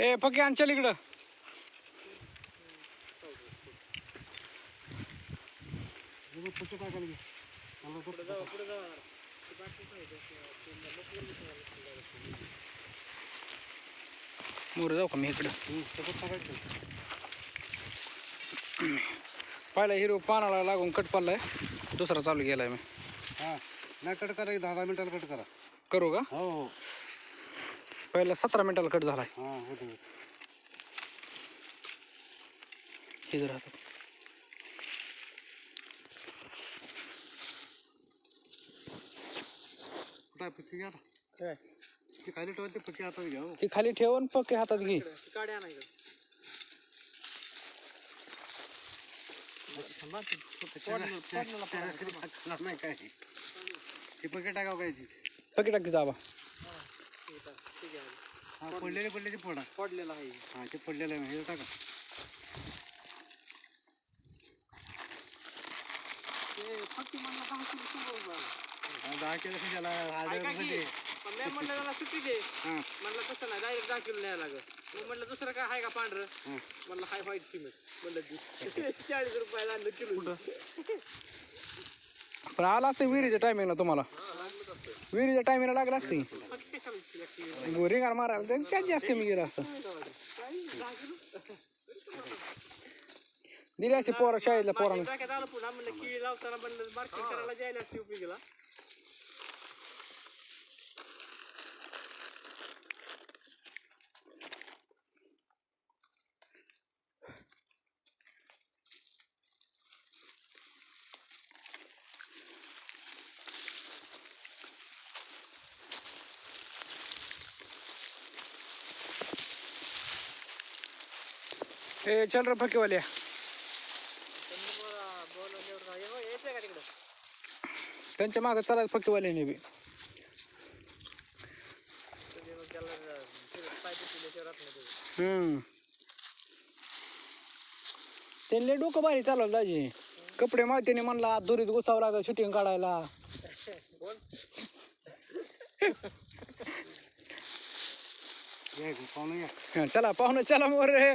ए पक्की आण चल इकडं. मोर जाऊ का मी इकडं? हम्म, पहिला हिरो पानाला लागून कट पडलाय. दुसरा चालू मी. हा नाही कट करा दहा दहा मिनिटाला कट करा. करू का? हो हो. पहिला सतरा मिनिटाला कट झालाय हा होते होते. हे जर राहतात कुठं आहे पक्की घ्या आता ती खाली ठेवा ते पक्की हातात घ्या हो ती खाली ठेवून पक्के हातात घे. खाली नाही काय ती पक्की टाकावं काय ती? पक्की हा पडलेले पडले ते फोडा. पडलेला आहे. हा ते पडलेलं आहे हे टाका. हा, दहा किलो कशाला? हजार रुपये दे. म्हणलं त्याला सुट्टी दे. म्हणलं तसं नाही डायरेक्ट दहा किलो न्यायला लागत मग म्हणलं दुसरं काय आहे का पांढरं? म्हणलं हाय व्हाईट सिमेंट. म्हणलं. चाळीस रुपयाला आणलं किलो. पण आला असते विहिरीच्या टायमिंगला तुम्हाला. विहिरीच्या टायमिंगला लागला असते. फक्त कशाला रिंगार मारायला तर त्याची जास्त कमी गेलं असतं. दिली असते पोरा शाळेतल्या माझ्या पोरांना डोक्यात आलं पुन्हा म्हणलं किळी लावताना म्हणलं मार्केट करायला जायला असते उपयोगीला ए चल रे फकीवाल्या त्यांच्या मागं चालायचं फकीवाल्याने बी. पाहिजे त्यांनी डोकं भारी चालवलं दाजी. कपडे माहितीने म्हणला दुरीत घुसावं लागलं शूटिंग काढायला. चला पाहुणे चला मोर. रे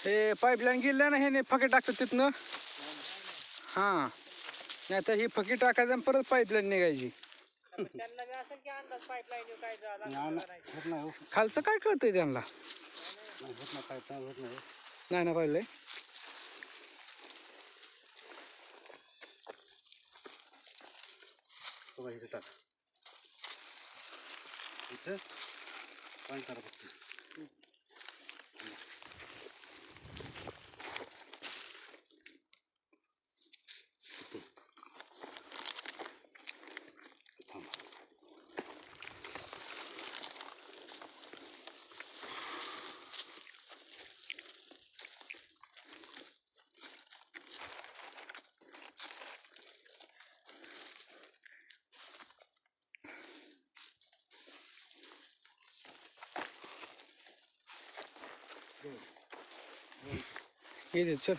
हे पाईपलाईन गेली ना हे फके टाकतात तिथनं. हां. नाही तर ही फकी टाकायचं आणि परत पाईपलाईन निघायची. त्यांना बी असेल की अंदाज पाईपलाईन काय झाला नाही नाही, होत नाही हो. खालचं काय कळतंय त्यांना? नाही, होत नाही पाईप नाही होत नाही नाही ना पाहिलंय. हो बघा, इथे टाका. इथं. पाणी करा फक्त. येते चल।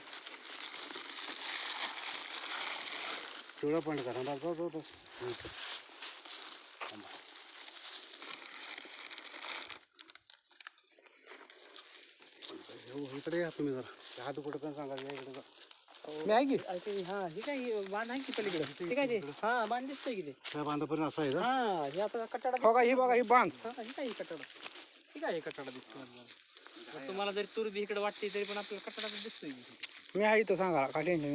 पिवळा पाणी करा बस इथं. थांबा. हो, इकडे या तुम्ही जरा। हात कुठं सांगा या इकडे. मी आहे की हा हे काय बाँध आहे की पलीकडे? ते काय ते हा। बाँध दिसतंय की ते त्या बांधापर्यंत असं आहे का हा हे आता कटाडा हो का ही बघा ही बाँध। हा, हे काय हे कटाडा? हे काय हे कटाडा दिसतोय तुम्हाला जरी इकडे वाटते तरी पण आपल्याला कटाडा दिसतोय. की. मी आहे इथं सांगा काय टेन्शन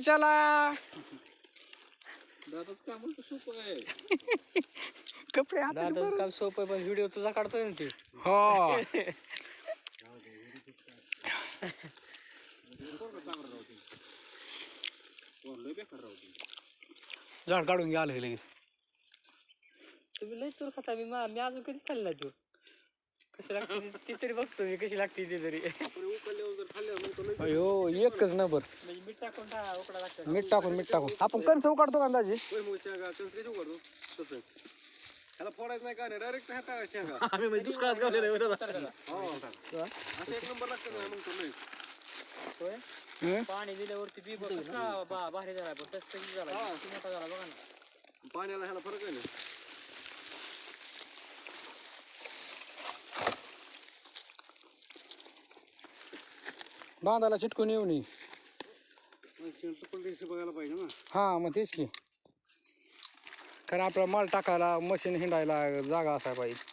चला दादाच काम सोपं आहे. कपडे दादाच काम सोपं आहे पण व्हिडिओ तुझा काढतोय ना ते. हो. झाड काढून घ्या आलं लगेच. तुम्ही लय तर खाता मी मा- मी अजून कधी खाल्ली तू कशी लागते ती- तरी बघतो मी कशी लागते ती तरी अयो एकच नंबर. म्हणजे मीठ टाकून टा उकडा लागतं मीठ टाकून मीठ टाकून आपण कणस उकाडतो का अंदाजे? ह्याला फोडायचं नाही का डायरेक्ट ह्या टाका शेंगा आम्ही म्हणजे दुष्काळात गावलेलं आहे दादा. हो? असे एक नंबर लागतं ना मग तो होय हं? पाणी दिल्यावरती बी बघ. का बा भारी झाला पण तसं तसं झाला. किती मोठा झाला बघा ना. पाण्याला ह्याला फरक आहे ना. बांधाला चिटकून येऊ नये बघायला पाहिजे ना. हा मग तेच की. कारण आपला माल टाकायला मशीन हिंडायला जागा असायला पाहिजे.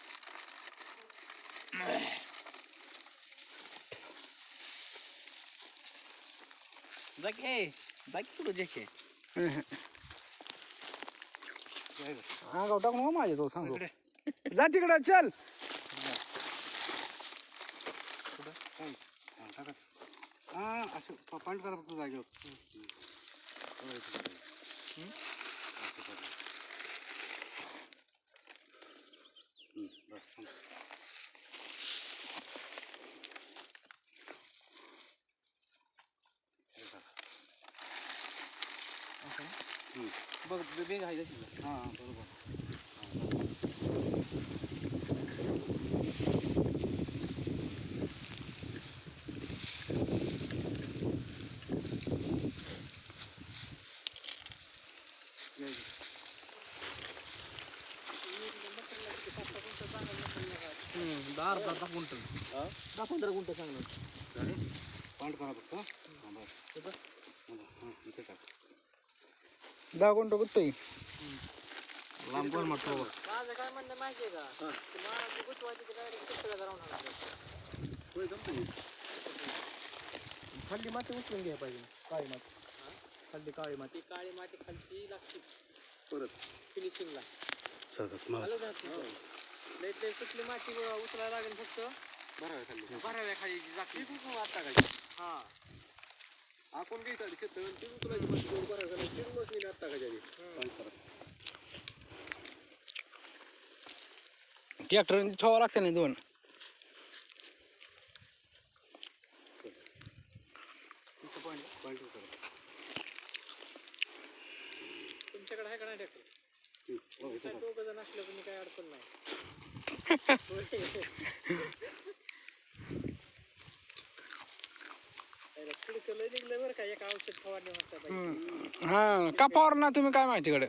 जाके जाके कुठं जेके. अंगाव टाकून हो माझ्या तो सांगतो. जा तिकडं चल हा, टाका. हा असं प- पाणी करा फक्त जागेवर हो, इथं करा. असं करा. हम्म, बस, थांब. हे करा. हम्म. बघ बेंग आहे तशी हा हा, बरोबर अर्धा दहा गुंठ. दहा पंधरा गुंठ चांगलं करा फक्त. हा, बस. इथे टाक. दहा गुंठ लांब माझं काय म्हणणं का? गुतवायचं डायरेक्ट होय, जमतं की? खाली माती उचलून घ्या पाहिजे काळी माती. खाली काळी माती. काळी माती खालची लागते. परत. फिनिशिंगला मला. लय सुटली माती उचलायला लागेल फक्त. बरं आहे खाली. भराव्या खाली जाते. हा. आपण काही चालू शेत ती उचलायची मग दोन बरं झालं ती मशीन आत टाकायची आधी. पाणी करा. ट्रॅक्टर ठेवावं लागतं ना दोन? तिथं पाणी पाणी ठेव करा. तुमच्याकडे आहे का नाही ट्रॅक्टर दोघं जण असलं काय अडचण नाही हा का पवार ना तुम्ही काय माहिती कडे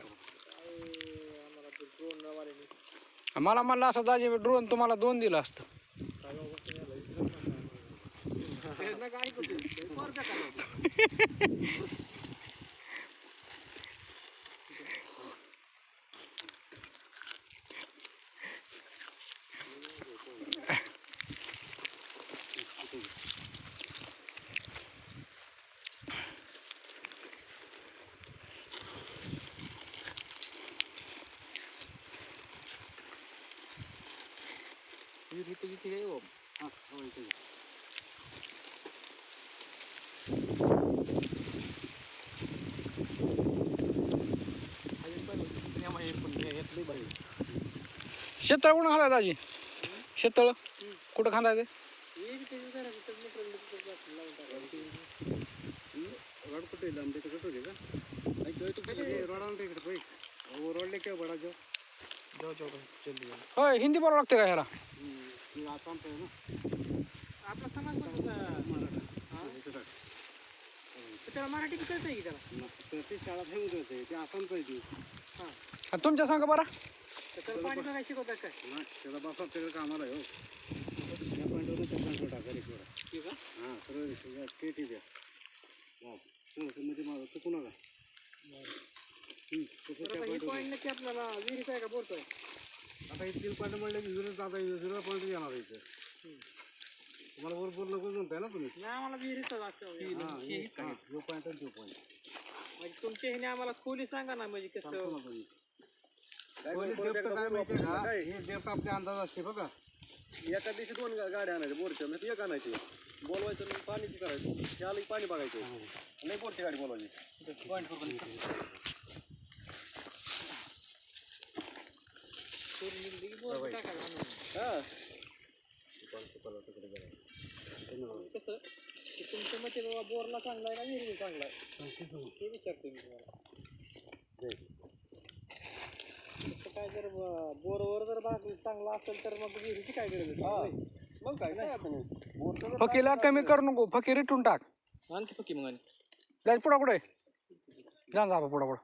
मला म्हणलं असं जाजे ड्रोन तुम्हाला दोन दिलं असतं काय बाबा बसून यायला विचारत नव्हता. त्यांना काय ऐकू तू? लय पोर बेकार होती. ही रीती जिथे आहे हो. हा, हो, इथं घे. अजून पण नियम आहे पण हे- यात लय भारी आहे. शेतळ कुठं खांदाय दाजी शेतळ कुठं खांदायचं हे बी त्याच्या घराचं तर मित्रांनी तिथं जास्त लावून टाकायचं. हम्म, रोड कुठे आहे? आमच्या इथं कसं होते का ऐक, इथं कुठे आहे? रोड आणते इकडे पै वो रोड लेके बडा जो जाऊ जाऊ जाऊ. चल जाऊ. होय हिंदी बोलावं लागते का ह्याला? आता आमचं आहे ना. आपला समाज इथं त्याला मराठी बी कळतंय की त्याला? ते शाळा ठेवून होते ते आसामचं आहे ती. हा. आणि तुमच्या सांगा बरं. त्याला पाणी बघायला शिकवतात काय? नाही त्याला बापा त्याला कामाला आहे हो. या त्या टाका ठीक आहे हां सरळ पेटी द्या वा मध्ये माझं चुकू नका नक्की आपल्याला विहिरीचा आहे का? बोलतोय. आता हे तीन पॉईंट म्हणले की झिरो जाता झिरो पॉईंट येणार इथं. तुम्हाला वर बोललं कोण म्हणताय ना तुम्ही? नाही आम्हाला विहिरीचं हा, हे- हा, आणि. म्हणजे तुमच्या ह्याने आम्हाला खोली सांगा ना म्हणजे कसं ना तुम्ही. खोली depth काय माहितीये का? हे depth आपल्या अंदाज असते बघा. एका दिवशी दोन गा- गाड्या आणायच्या बोरच्या म्हणजे एक आणायची. बोलवायचं आणि पाणीची करायचं. ते आलं की पाणी बघायचं. नाही बोरची गाडी बोलवायची. बोर टाकायला आणून. हा कसं की तुमच्या मते बाबा बोरला चांगला आहे का विहिरीला चांगला आहे ते विचारतो मी तुम्हाला तसं काय जर बोरवर जर भाग चांगला असेल तर मग विहिरीची काय गरज आहे मग काय काय आपण बोरचं फकीला कमी करू नको फकी रिटून टाक. आणखी पक्की मग आणि. जायचं पुढा पुढे जा जा पुढा पुढं.